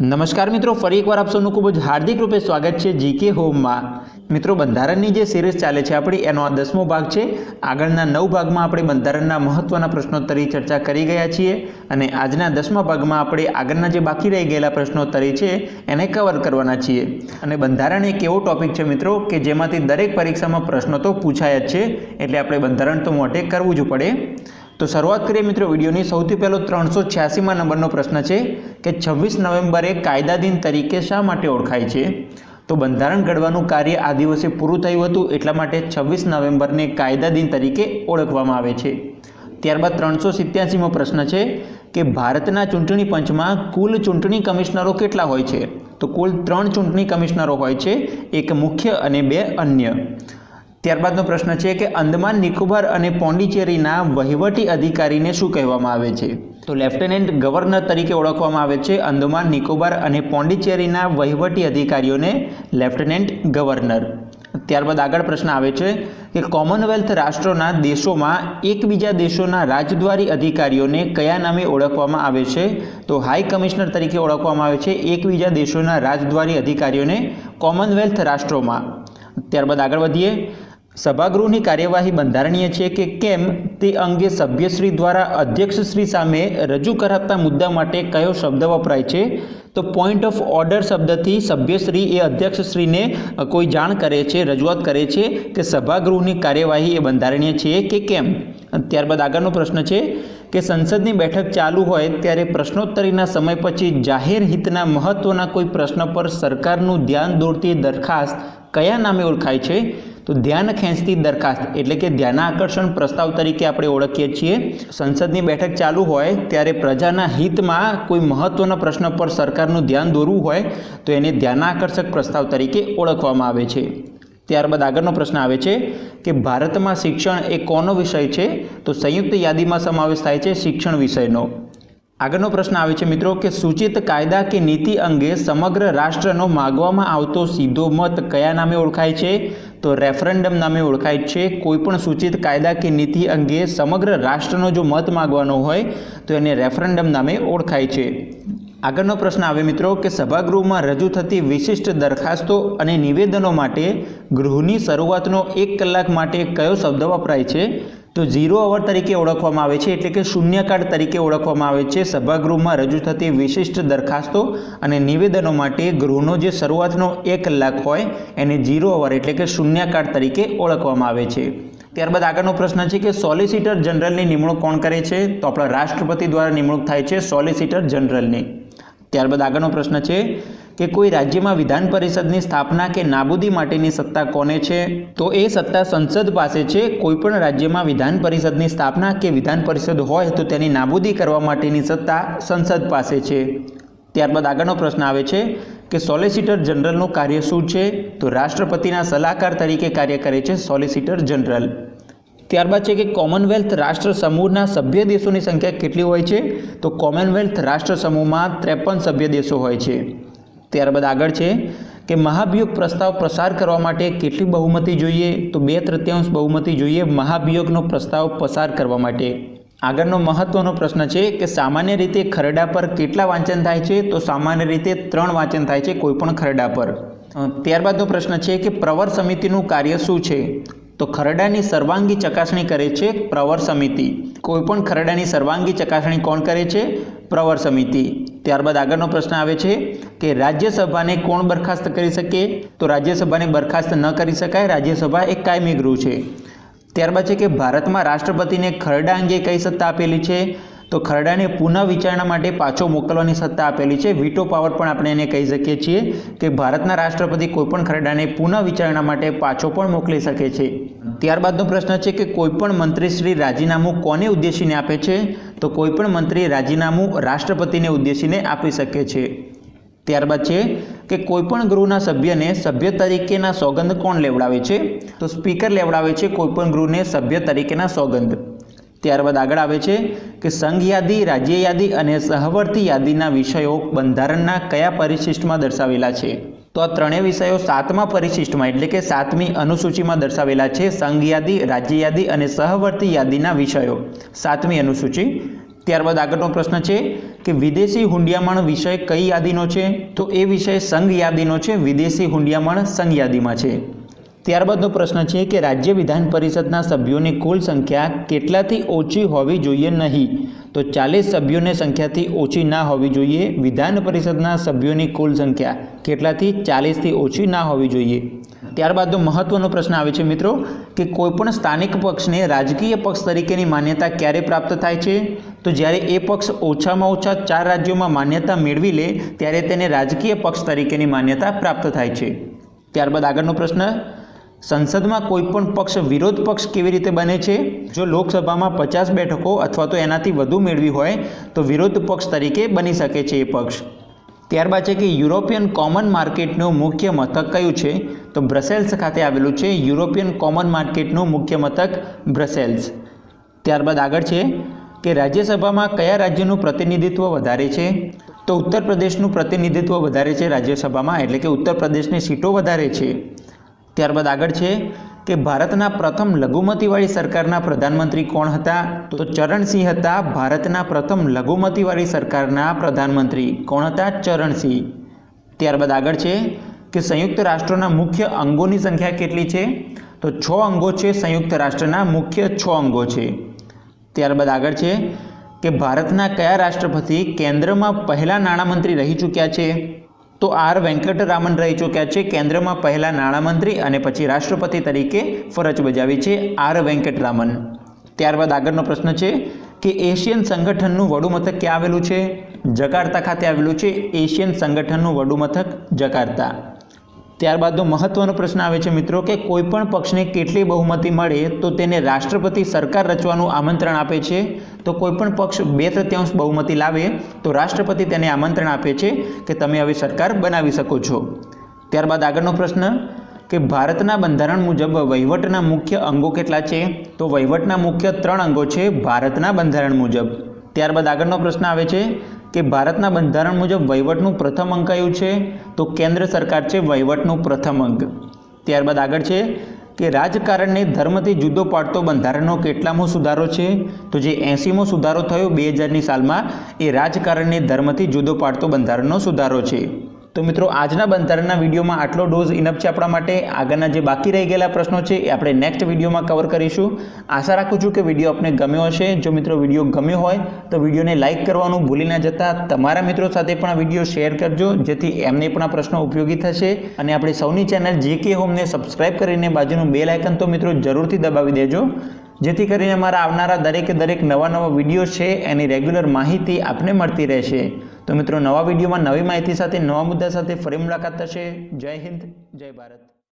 નમસ્કાર મિત્રો, ફરી એકવાર આપ ખૂબ જ હાર્દિક રૂપે સ્વાગત છે જીકે હોમમાં. મિત્રો, બંધારણની જે સિરીઝ ચાલે છે આપણી, એનો આ દસમો ભાગ છે. આગળના નવ ભાગમાં આપણે બંધારણના મહત્ત્વના પ્રશ્નોત્તરી ચર્ચા કરી ગયા છીએ અને આજના દસમા ભાગમાં આપણે આગળના જે બાકી રહી ગયેલા પ્રશ્નોત્તરી છે, એને કવર કરવાના છીએ. અને બંધારણ એક એવો ટોપિક છે મિત્રો કે જેમાંથી દરેક પરીક્ષામાં પ્રશ્નો તો પૂછાય જ છે, એટલે આપણે બંધારણ તો મોટે કરવું જ પડે. તો શરૂઆત કરીએ મિત્રો વિડીયોની. સૌથી પહેલો ત્રણસો છ્યાસીમાં નંબરનો પ્રશ્ન છે કે છવ્વીસ નવેમ્બરે કાયદા દિન તરીકે શા માટે ઓળખાય છે? તો બંધારણ ઘડવાનું કાર્ય આ દિવસે પૂરું થયું હતું એટલા માટે છવ્વીસ નવેમ્બરને કાયદા દિન તરીકે ઓળખવામાં આવે છે. ત્યારબાદ ત્રણસો સિત્યાસીમો પ્રશ્ન છે કે ભારતના ચૂંટણી પંચમાં કુલ ચૂંટણી કમિશનરો કેટલા હોય છે? તો કુલ ત્રણ ચૂંટણી કમિશનરો હોય છે, એક મુખ્ય અને બે અન્ય. ત્યારબાદનો પ્રશ્ન છે કે અંદમાન નિકોબાર અને પોંડિચેરીના વહીવટી અધિકારીને શું કહેવામાં આવે છે? તો લેફ્ટનન્ટ ગવર્નર તરીકે ઓળખવામાં આવે છે અંદમાન નિકોબાર અને પોંડિચેરીના વહીવટી અધિકારીઓને લેફ્ટનન્ટ ગવર્નર. ત્યારબાદ આગળ પ્રશ્ન આવે છે કે કોમનવેલ્થ રાષ્ટ્રોના દેશોમાં એકબીજા દેશોના રાજદ્વારી અધિકારીઓને કયા નામે ઓળખવામાં આવે છે? તો હાઈ કમિશનર તરીકે ઓળખવામાં આવે છે એકબીજા દેશોના રાજદ્વારી અધિકારીઓને કોમનવેલ્થ રાષ્ટ્રોમાં. ત્યારબાદ આગળ વધીએ. સભાગૃહની કાર્યવાહી બંધારણીય છે કે કેમ તે અંગે સભ્યશ્રી દ્વારા અધ્યક્ષશ્રી સામે રજૂ કરાતા મુદ્દા માટે કયો શબ્દ વપરાય છે? તો પોઈન્ટ ઓફ ઓર્ડર શબ્દથી સભ્યશ્રી એ અધ્યક્ષશ્રીને કોઈ જાણ કરે છે, રજૂઆત કરે છે કે સભાગૃહની કાર્યવાહી એ બંધારણીય છે કે કેમ? ત્યારબાદ આગળનો પ્રશ્ન છે કે સંસદની બેઠક ચાલુ હોય ત્યારે પ્રશ્નોત્તરીના સમય પછી જાહેર હિતના મહત્ત્વના કોઈ પ્રશ્ન પર સરકારનું ધ્યાન દોરતી દરખાસ્ત કયા નામે ઓળખાય છે? તો ધ્યાન ખેંચતી દરખાસ્ત, એટલે કે ધ્યાનાકર્ષણ પ્રસ્તાવ તરીકે આપણે ઓળખીએ છીએ. સંસદની બેઠક ચાલુ હોય ત્યારે પ્રજાના હિતમાં કોઈ મહત્ત્વના પ્રશ્ન પર સરકારનું ધ્યાન દોરવું હોય તો એને ધ્યાનાકર્ષક પ્રસ્તાવ તરીકે ઓળખવામાં આવે છે. ત્યારબાદ આગળનો પ્રશ્ન આવે છે કે ભારતમાં શિક્ષણ એ કોનો વિષય છે? તો સંયુક્ત યાદીમાં સમાવેશ થાય છે શિક્ષણ વિષયનો. આગળનો પ્રશ્ન આવે છે મિત્રો કે સૂચિત કાયદા કે નીતિ અંગે સમગ્ર રાષ્ટ્રનો માગવામાં આવતો સીધો મત કયા નામે ઓળખાય છે? તો રેફરન્ડમ નામે ઓળખાય છે. કોઈપણ સૂચિત કાયદા કે નીતિ અંગે સમગ્ર રાષ્ટ્રનો જો મત માગવાનો હોય, તો એને રેફરન્ડમ નામે ઓળખાય છે. આગળનો પ્રશ્ન આવે મિત્રો, કે સભાગૃહમાં રજૂ થતી વિશિષ્ટ દરખાસ્તો અને નિવેદનો માટે ગૃહની શરૂઆતનો એક કલાક માટે કયો શબ્દ વપરાય છે? તો ઝીરો અવર તરીકે ઓળખવામાં આવે છે એટલે કે શૂન્યકાળ તરીકે ઓળખવામાં આવે છે. સભાગૃહમાં રજૂ થતી વિશિષ્ટ દરખાસ્તો અને નિવેદનો માટે ગૃહનો જે શરૂઆતનો એક કલાક હોય એને ઝીરો અવર એટલે કે શૂન્યકાળ તરીકે ઓળખવામાં આવે છે. ત્યારબાદ આગળનો પ્રશ્ન છે કે સોલિસિટર જનરલની નિમણૂક કોણ કરે છે? તો આપણા રાષ્ટ્રપતિ દ્વારા નિમણૂક થાય છે સોલિસિટર જનરલની ત્યારબાદ આગળનો પ્રશ્ન છે કે કોઈ રાજ્યમાં વિધાન પરિષદની સ્થાપના કે નાબૂદી માટેની સત્તા કોને છે? તો એ સત્તા સંસદ પાસે છે. કોઈપણ રાજ્યમાં વિધાન પરિષદની સ્થાપના કે વિધાન પરિષદ હોય તો તેની નાબૂદી કરવા માટેની સત્તા સંસદ પાસે છે. ત્યારબાદ આગળનો પ્રશ્ન આવે છે કે સોલિસિટર જનરલનું કાર્ય શું છે? તો રાષ્ટ્રપતિના સલાહકાર તરીકે કાર્ય કરે છે સોલિસિટર જનરલ ત્યારબાદ છે કે કોમનવેલ્થ રાષ્ટ્ર સમૂહના સભ્ય દેશોની સંખ્યા કેટલી હોય છે? તો કોમનવેલ્થ રાષ્ટ્ર સમૂહમાં ત્રેપન સભ્ય દેશો હોય છે. ત્યારબાદ આગળ છે કે મહાભિયોગ પ્રસ્તાવ પસાર કરવા માટે કેટલી બહુમતી જોઈએ? તો બે તૃતીયાંશ બહુમતી જોઈએ મહાભિયોગનો પ્રસ્તાવ પસાર કરવા માટે. આગળનો મહત્વનો પ્રશ્ન છે કે સામાન્ય રીતે ખરડા પર કેટલા વાંચન થાય છે? તો સામાન્ય રીતે ત્રણ વાંચન થાય છે કોઈપણ ખરડા પર. ત્યારબાદનો પ્રશ્ન છે કે પ્રવર સમિતિનું કાર્ય શું છે? તો ખરડાની સર્વાંગી ચકાસણી કરે છે પ્રવર સમિતિ. કોઈપણ ખરડાની સર્વાંગી ચકાસણી કોણ કરે છે? પ્રવર સમિતિ. ત્યારબાદ આગળનો પ્રશ્ન આવે છે કે રાજ્યસભાને કોણ બરખાસ્ત કરી શકે? તો રાજ્યસભાને બરખાસ્ત ન કરી શકાય, રાજ્યસભા એક કાયમી ગૃહ છે. ત્યારબાદ છે કે ભારતમાં રાષ્ટ્રપતિને ખરડા અંગે કઈ સત્તા આપેલી છે? તો ખરડાને પુનઃ વિચારણા માટે પાછો મોકલવાની સત્તા આપેલી છે. વીટો પાવર પણ આપણે એને કહી શકીએ છીએ કે ભારતના રાષ્ટ્રપતિ કોઈપણ ખરડાને પુનઃ વિચારણા માટે પાછો પણ મોકલી શકે છે. ત્યારબાદનો પ્રશ્ન છે કે કોઈપણ મંત્રીશ્રી રાજીનામું કોને ઉદ્દેશીને આપે છે? તો કોઈપણ મંત્રી રાજીનામું રાષ્ટ્રપતિને ઉદ્દેશીને આપી શકે છે. ત્યારબાદ છે કે કોઈપણ ગૃહના સભ્યને સભ્ય તરીકેના સોગંદ કોણ લેવડાવે છે? તો સ્પીકર લેવડાવે છે કોઈપણ ગૃહને સભ્ય તરીકેના સોગંદ. ત્યારબાદ આગળ આવે છે કે સંઘ યાદી, રાજ્ય યાદી અને સહવર્તી યાદીના વિષયો બંધારણના કયા પરિશિષ્ટમાં દર્શાવેલા છે? તો આ ત્રણેય વિષયો સાતમા પરિશિષ્ટમાં, એટલે કે સાતમી અનુસૂચિમાં દર્શાવેલા છે સંઘ યાદી રાજ્ય યાદી અને સહવર્તી યાદીના વિષયો. સાતમી અનુસૂચિ. ત્યારબાદ આગળનો પ્રશ્ન છે કે વિદેશી હુંડિયામણ વિષય કઈ યાદીનો છે? તો એ વિષય સંઘ યાદીનો છે, વિદેશી હુંડિયામણ સંઘ યાદીમાં છે. ત્યારબાદનો પ્રશ્ન છે કે રાજ્ય વિધાન પરિષદના સભ્યોની કુલ સંખ્યા કેટલાથી ઓછી હોવી જોઈએ નહીં? તો ચાલીસ સભ્યોની સંખ્યાથી ઓછી ના હોવી જોઈએ. વિધાન પરિષદના સભ્યોની કુલ સંખ્યા કેટલાથી? ચાલીસથી ઓછી ના હોવી જોઈએ. ત્યારબાદનો મહત્વનો પ્રશ્ન આવે છે મિત્રો, કે કોઈપણ સ્થાનિક પક્ષને રાજકીય પક્ષ તરીકેની માન્યતા ક્યારે પ્રાપ્ત થાય છે? તો જ્યારે એ પક્ષ ઓછામાં ઓછા ચાર રાજ્યોમાં માન્યતા મેળવી લે, ત્યારે તેને રાજકીય પક્ષ તરીકેની માન્યતા પ્રાપ્ત થાય છે. ત્યારબાદ આગળનો પ્રશ્ન સંસદમાં કોઈ પણ પક્ષ, વિરોધ પક્ષ કેવી રીતે બને છે? જો લોકસભામાં પચાસ બેઠકો અથવા તો એનાથી વધુ મેળવી હોય, તો વિરોધ પક્ષ તરીકે બની શકે છે એ પક્ષ. ત્યારબાદ છે કે યુરોપિયન કોમન માર્કેટનું મુખ્ય મથક કયું છે? તો બ્રસેલ્સ ખાતે આવેલું છે યુરોપિયન કોમન માર્કેટનું મુખ્ય મથક બ્રસેલ્સ. ત્યારબાદ આગળ છે કે રાજ્યસભામાં કયા રાજ્યનું પ્રતિનિધિત્વ વધારે છે? તો ઉત્તર પ્રદેશનું પ્રતિનિધિત્વ વધારે છે રાજ્યસભામાં, એટલે કે ઉત્તર પ્રદેશની સીટો વધારે છે. ત્યારબાદ આગળ છે કે ભારતના પ્રથમ લઘુમતીવાળી સરકારના પ્રધાનમંત્રી કોણ હતા? તો ચરણસિંહ હતા, ભારતના પ્રથમ લઘુમતીવાળી સરકારના પ્રધાનમંત્રી કોણ હતા? ચરણસિંહ. ત્યારબાદ આગળ છે કે સંયુક્ત રાષ્ટ્રોના મુખ્ય અંગોની સંખ્યા કેટલી છે? તો છ અંગો છે સંયુક્ત રાષ્ટ્રના મુખ્ય છ અંગો છે. ત્યારબાદ આગળ છે કે ભારતના કયા રાષ્ટ્રપતિ કેન્દ્રમાં પહેલા નાણામંત્રી રહી ચૂક્યા છે? તો આર વેંકટરામન રહી ચૂક્યા છે. કેન્દ્રમાં પહેલાં નાણામંત્રી અને પછી રાષ્ટ્રપતિ તરીકે ફરજ બજાવી છે આર વેંકટરામન. ત્યારબાદ આગળનો પ્રશ્ન છે કે એશિયન સંગઠનનું વડુમથક ક્યાં આવેલું છે? જકાર્તા ખાતે આવેલું છે એશિયન સંગઠનનું વડુમથક જકાર્તા. ત્યારબાદનો મહત્વનો પ્રશ્ન આવે છે મિત્રો કે કોઈપણ પક્ષને કેટલી બહુમતી મળે તો તેને રાષ્ટ્રપતિ સરકાર રચવાનું આમંત્રણ આપે છે. તો કોઈપણ પક્ષ બે તૃત્યાંશ બહુમતી લાવે તો રાષ્ટ્રપતિ તેને આમંત્રણ આપે છે કે તમે હવે સરકાર બનાવી શકો છો. ત્યારબાદ આગળનો પ્રશ્ન કે ભારતના બંધારણ મુજબ વહીવટના મુખ્ય અંગો કેટલા છે? તો વહીવટના મુખ્ય ત્રણ અંગો છે ભારતના બંધારણ મુજબ. ત્યારબાદ આગળનો પ્રશ્ન આવે છે કે ભારતના બંધારણ મુજબ વહીવટનું પ્રથમ અંક કયું છે? તો કેન્દ્ર સરકાર છે વહીવટનું પ્રથમ અંક ત્યારબાદ આગળ છે કે રાજકારણને ધર્મથી જુદો પાડતો બંધારણનો કેટલામો સુધારો છે? તો જે એંસીમો સુધારો થયો બે હજારની સાલમાં એ રાજકારણને ધર્મથી જુદો પાડતો બંધારણનો સુધારો છે. તો મિત્રો, આજના બંધારણના વિડીયોમાં આટલો ડોઝ ઇનફ છે આપણા માટે. આગળના જે બાકી રહી ગયેલા પ્રશ્નો છે એ આપણે નેક્સ્ટ વિડીયોમાં કવર કરીશું. આશા રાખું છું કે વીડિયો આપને ગમ્યો હશે. જો મિત્રો વીડિયો ગમ્યો હોય, તો વિડીયોને લાઇક કરવાનું ભૂલી ના જતા. તમારા મિત્રો સાથે પણ વીડિયો શેર કરજો, જેથી એમને પણ આ પ્રશ્નો ઉપયોગી થશે. અને આપણે સૌની ચેનલ જે કે હોમને સબસ્ક્રાઇબ કરીને બાજુનું બે લાયકન તો મિત્રો જરૂરથી દબાવી દેજો. જેથી કરીને મારા આવનારા દરેકે દરેક નવા નવા વીડિયો છે, એની રેગ્યુલર માહિતી આપને મળતી રહેશે. તો મિત્રો, નવા વિડીયોમાં નવી માહિતી સાથે, નવા મુદ્દા સાથે ફરી મુલાકાત થશે. જય હિન્દ, જય ભારત.